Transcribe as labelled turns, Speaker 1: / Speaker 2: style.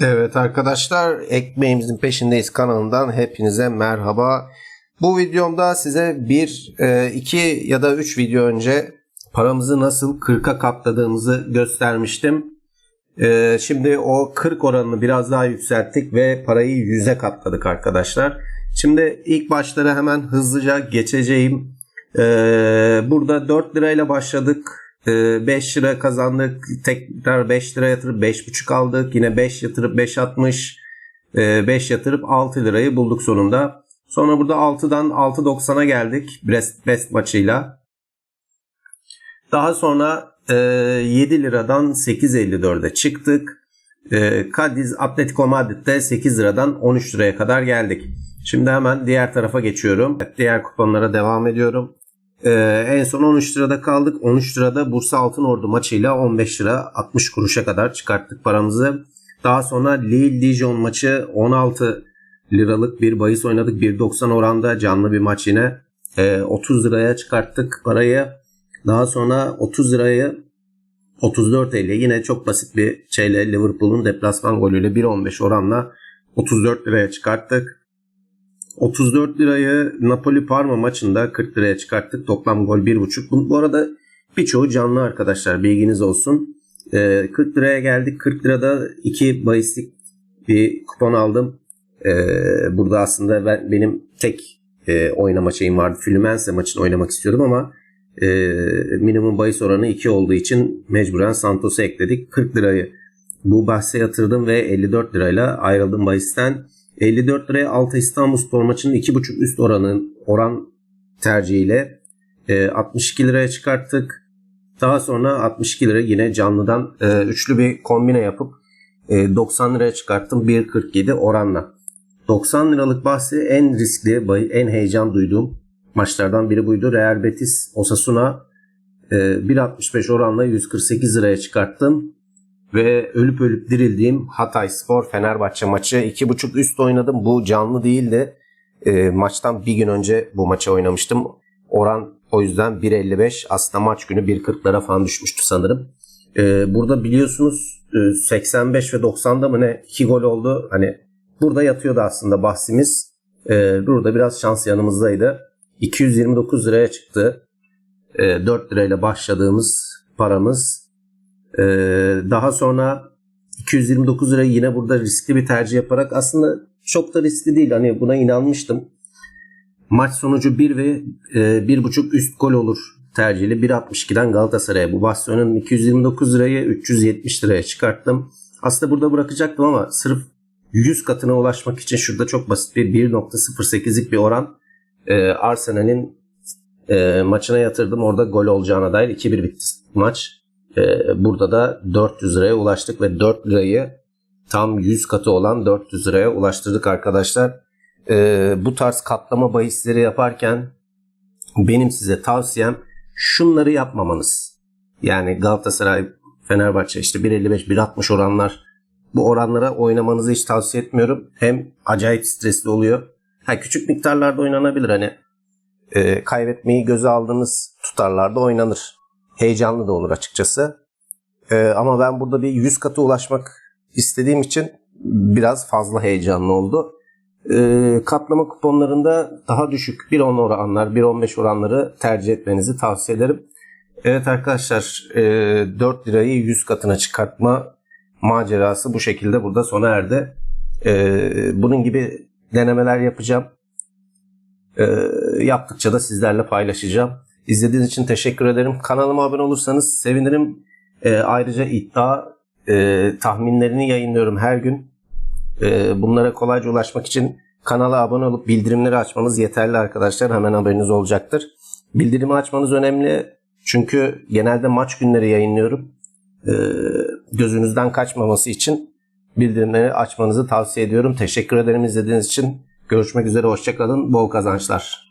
Speaker 1: Evet arkadaşlar ekmeğimizin peşindeyiz kanalından hepinize merhaba. Bu videomda size bir, e, iki ya da üç video önce paramızı nasıl 40'a katladığımızı göstermiştim. E, Şimdi o 40 oranını biraz daha yükselttik ve parayı 100'e katladık arkadaşlar. Şimdi ilk başları hemen hızlıca geçeceğim. E, Burada 4 lirayla başladık. 5 lira kazandık. Tekrar 5 lira yatırıp 5,5 aldık. Yine 5 yatırıp 5,60. 5 yatırıp 6 lirayı bulduk sonunda. Sonra burada 6'dan 6.90'a geldik. Brest Best maçıyla. Daha sonra e, 7 liradan 8.54'e çıktık. E, Cadiz Atletico Madrid'de 8 liradan 13 liraya kadar geldik. Şimdi hemen diğer tarafa geçiyorum. Diğer kuponlara devam ediyorum. Ee, en son 13 lirada kaldık. 13 lirada Bursa Altın Ordu maçıyla 15 lira 60 kuruşa kadar çıkarttık paramızı. Daha sonra Lille Dijon maçı 16 liralık bir bahis oynadık. 1.90 oranda canlı bir maç yine. Ee, 30 liraya çıkarttık parayı. Daha sonra 30 lirayı 34.50 yine çok basit bir şeyle Liverpool'un deplasman golüyle 1.15 oranla 34 liraya çıkarttık. 34 lirayı Napoli Parma maçında 40 liraya çıkarttık. Toplam gol 1.5. Bu, bu arada birçoğu canlı arkadaşlar bilginiz olsun. Ee, 40 liraya geldik. 40 lirada 2 bahislik bir kupon aldım. Ee, burada aslında ben, benim tek e, oynama şeyim vardı. Fluminense maçını oynamak istiyordum ama e, minimum bahis oranı 2 olduğu için mecburen Santos'u ekledik. 40 lirayı bu bahse yatırdım ve 54 lirayla ayrıldım bahisten. 54 liraya Altay İstanbul Spor maçının 2.5 üst oranın oran tercihiyle e, 62 liraya çıkarttık. Daha sonra 62 lira yine canlıdan e, üçlü bir kombine yapıp e, 90 liraya çıkarttım 1.47 oranla. 90 liralık bahsi en riskli, en heyecan duyduğum maçlardan biri buydu. Real Betis Osasuna e, 1.65 oranla 148 liraya çıkarttım ve ölüp ölüp dirildiğim Hatay Spor Fenerbahçe maçı 2.5 üst oynadım. Bu canlı değildi. E, maçtan bir gün önce bu maçı oynamıştım. Oran o yüzden 1.55 aslında maç günü 1.40'lara falan düşmüştü sanırım. E, burada biliyorsunuz e, 85 ve 90'da mı ne 2 gol oldu. Hani burada yatıyordu aslında bahsimiz. E, burada biraz şans yanımızdaydı. 229 liraya çıktı. E, 4 lirayla başladığımız paramız ee, daha sonra 229 lira yine burada riskli bir tercih yaparak aslında çok da riskli değil. Hani buna inanmıştım. Maç sonucu 1 ve e, 1.5 üst gol olur tercihli 1.62'den Galatasaray'a. Bu Barcelona'nın 229 lirayı 370 liraya çıkarttım. Aslında burada bırakacaktım ama sırf 100 katına ulaşmak için şurada çok basit bir 1.08'lik bir oran e, Arsenal'in e, maçına yatırdım. Orada gol olacağına dair 2-1 bitti maç. Ee, burada da 400 liraya ulaştık ve 4 lirayı tam 100 katı olan 400 liraya ulaştırdık arkadaşlar. Ee, bu tarz katlama bahisleri yaparken benim size tavsiyem şunları yapmamanız. Yani Galatasaray, Fenerbahçe işte 1.55, 1.60 oranlar bu oranlara oynamanızı hiç tavsiye etmiyorum. Hem acayip stresli oluyor. Ha, küçük miktarlarda oynanabilir hani e, kaybetmeyi göze aldığınız tutarlarda oynanır heyecanlı da olur açıkçası. Ee, ama ben burada bir 100 katı ulaşmak istediğim için biraz fazla heyecanlı oldu. Ee, katlama kuponlarında daha düşük 1.10 oranlar, 1.15 oranları tercih etmenizi tavsiye ederim. Evet arkadaşlar e, 4 lirayı 100 katına çıkartma macerası bu şekilde burada sona erdi. E, bunun gibi denemeler yapacağım. E, yaptıkça da sizlerle paylaşacağım. İzlediğiniz için teşekkür ederim. Kanalıma abone olursanız sevinirim. E, ayrıca iddia e, tahminlerini yayınlıyorum her gün. E, bunlara kolayca ulaşmak için kanala abone olup bildirimleri açmanız yeterli arkadaşlar. Hemen haberiniz olacaktır. Bildirimi açmanız önemli. Çünkü genelde maç günleri yayınlıyorum. E, gözünüzden kaçmaması için bildirimleri açmanızı tavsiye ediyorum. Teşekkür ederim izlediğiniz için. Görüşmek üzere, hoşçakalın, bol kazançlar.